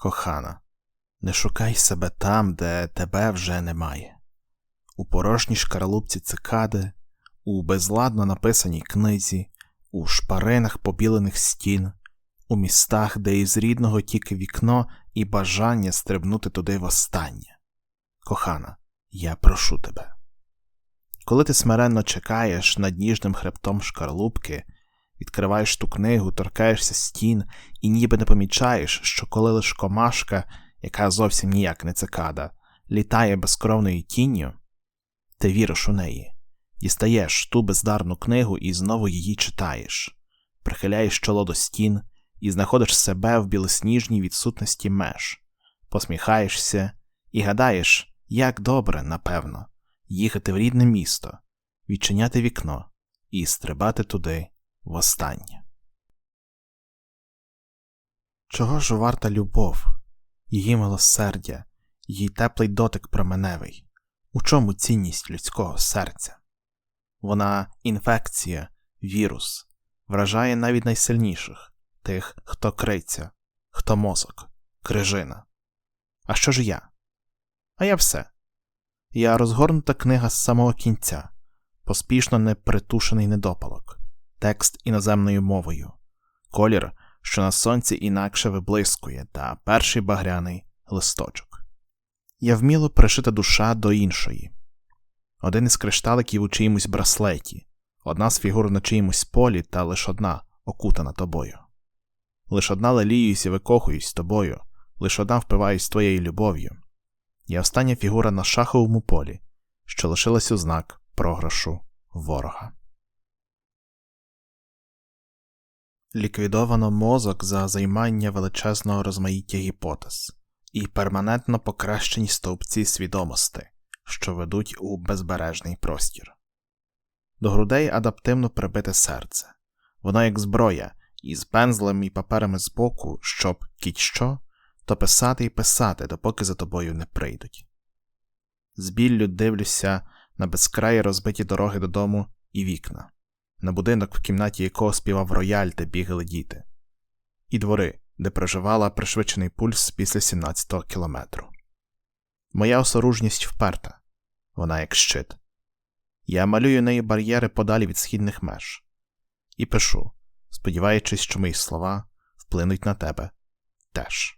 Кохана, не шукай себе там, де тебе вже немає. У порожній шкаралупці цикади, у безладно написаній книзі, у шпаринах побілених стін, у містах, де із рідного тільки вікно і бажання стрибнути туди востаннє. Кохана, я прошу тебе. Коли ти смиренно чекаєш над ніжним хребтом шкарлупки, відкриваєш ту книгу, торкаєшся стін і ніби не помічаєш, що коли лиш комашка, яка зовсім ніяк не цикада, літає безкровною тінню, ти віриш у неї, дістаєш ту бездарну книгу і знову її читаєш, прихиляєш чоло до стін і знаходиш себе в білосніжній відсутності меж, посміхаєшся і гадаєш, як добре, напевно, їхати в рідне місто, відчиняти вікно і стрибати туди востаннє. Чого ж варта любов, її милосердя, її теплий дотик променевий? У чому цінність людського серця? Вона інфекція, вірус, вражає навіть найсильніших тих, хто криться, хто мозок, крижина. А що ж я? А я все. Я розгорнута книга з самого кінця, поспішно непритушений недопалок, текст іноземною мовою, колір, що на сонці інакше виблискує, та перший багряний листочок. Я вміло пришита душа до іншої. Один із кришталиків у чиїмусь браслеті, одна з фігур на чиїмусь полі, та лиш одна окутана тобою. Лиш одна леліюсь і викохуюсь тобою, лиш одна впиваюсь твоєю любов'ю. І остання фігура на шаховому полі, що лишилась у знак програшу ворога. Ліквідовано мозок за займання величезного розмаїття гіпотез і перманентно покращені стовпці свідомості, що ведуть у безбережний простір. До грудей адаптивно прибите серце, воно як зброя, із пензлем і паперами збоку, щоб кіть що, то писати і писати, допоки за тобою не прийдуть. З біллю дивлюся на безкраї розбиті дороги додому і вікна, на будинок, в кімнаті якого співав рояль, де бігали діти, і двори, де проживала пришвидшений пульс після 17-го кілометру. Моя осоружність вперта, вона як щит. Я малюю неї бар'єри подалі від східних меж і пишу, сподіваючись, що мої слова вплинуть на тебе теж.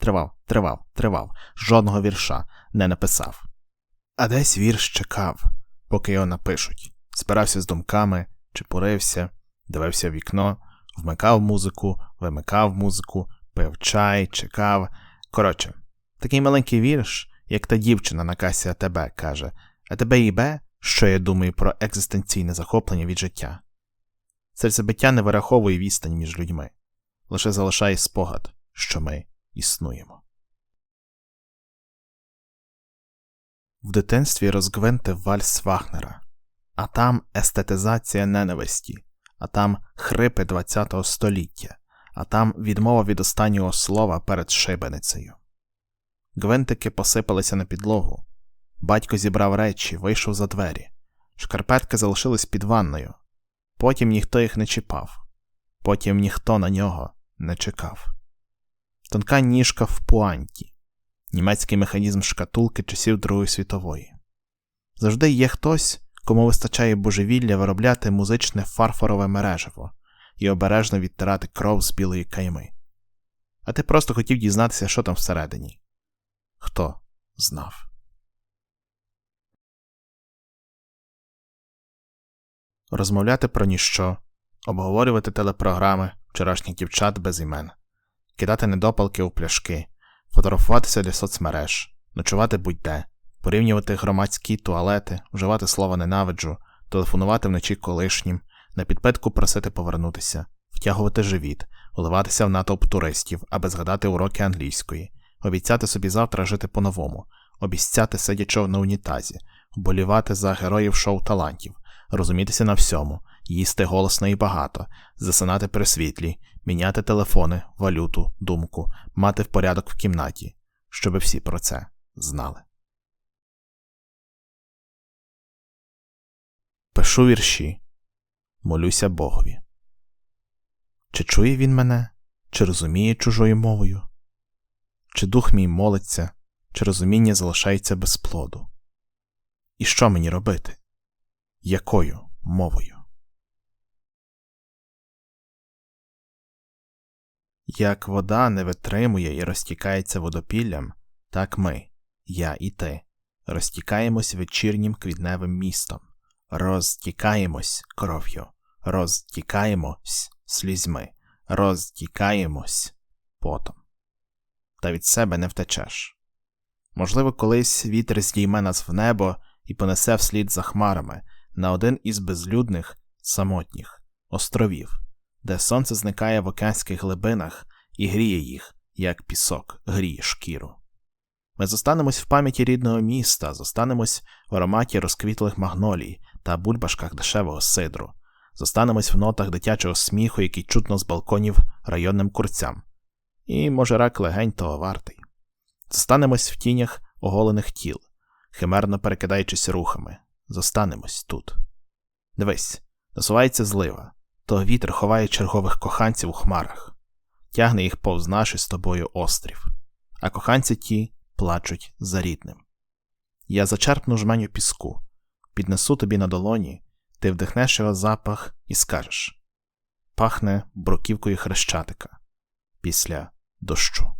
тривав, тривав, тривав, жодного вірша не написав. А десь вірш чекав, поки його напишуть, збирався з думками, чепурився, дивився в вікно, вмикав музику, вимикав музику, пив чай, чекав. Коротше, такий маленький вірш, як та дівчина на касі АТБ каже, а тебе їбе, що я думаю про екзистенційне захоплення від життя. Серцебиття не вираховує відстань між людьми, лише залишає спогад, що ми існуємо. В дитинстві розгвинтив вальс Вагнера, а там естетизація ненависті, а там хрипи ХХ століття, а там відмова від останнього слова перед шибеницею. Гвинтики посипалися на підлогу. Батько зібрав речі, вийшов за двері. Шкарпетки залишились під ванною. Потім ніхто їх не чіпав, потім ніхто на нього не чекав тонка ніжка в пуанті, німецький механізм шкатулки часів Другої світової. Завжди є хтось, кому вистачає божевілля виробляти музичне фарфорове мережево і обережно відтирати кров з білої кайми. А ти просто хотів дізнатися, що там всередині. Хто знав. Розмовляти про ніщо, обговорювати телепрограми вчорашніх дівчат без імен кидати недопалки у пляшки, фотографуватися для соцмереж, ночувати будь-де, порівнювати громадські туалети, вживати слово ненавиджу, телефонувати вночі колишнім, на підпитку просити повернутися, втягувати живіт, уливатися в натовп туристів, аби згадати уроки англійської, обіцяти собі завтра жити по-новому, обіцяти сидячи на унітазі, вболівати за героїв шоу талантів, розумітися на всьому, їсти голосно і багато, засинати при світлі, міняти телефони, валюту, думку, мати в порядок в кімнаті, щоби всі про це знали. Пишу вірші, молюся Богові. Чи чує він мене, чи розуміє чужою мовою? Чи дух мій молиться, чи розуміння залишається без плоду? І що мені робити? Якою мовою? Як вода не витримує і розтікається водопіллям, так ми, я і ти, розтікаємось вечірнім квітневим містом, розтікаємось кров'ю, розтікаємось слізьми, розтікаємось потом. Та від себе не втечеш. Можливо, колись вітер здійме нас в небо і понесе вслід за хмарами на один із безлюдних, самотніх островів, де сонце зникає в океанських глибинах і гріє їх, як пісок гріє шкіру. Ми зостанемось в пам'яті рідного міста, зостанемось в ароматі розквітлих магнолій та бульбашках дешевого сидру, зостанемось в нотах дитячого сміху, який чутно з балконів районним курцям. І, може, рак легень того вартий. Зостанемось в тінях оголених тіл, химерно перекидаючись рухами, зостанемось тут. Дивись, насувається злива, то вітер ховає чергових коханців у хмарах, тягне їх повз наш із тобою острів, а коханці ті плачуть за рідним. Я зачерпну жменю піску, піднесу тобі на долоні, ти вдихнеш його запах і скажеш пахне бруківкою хрещатика після дощу.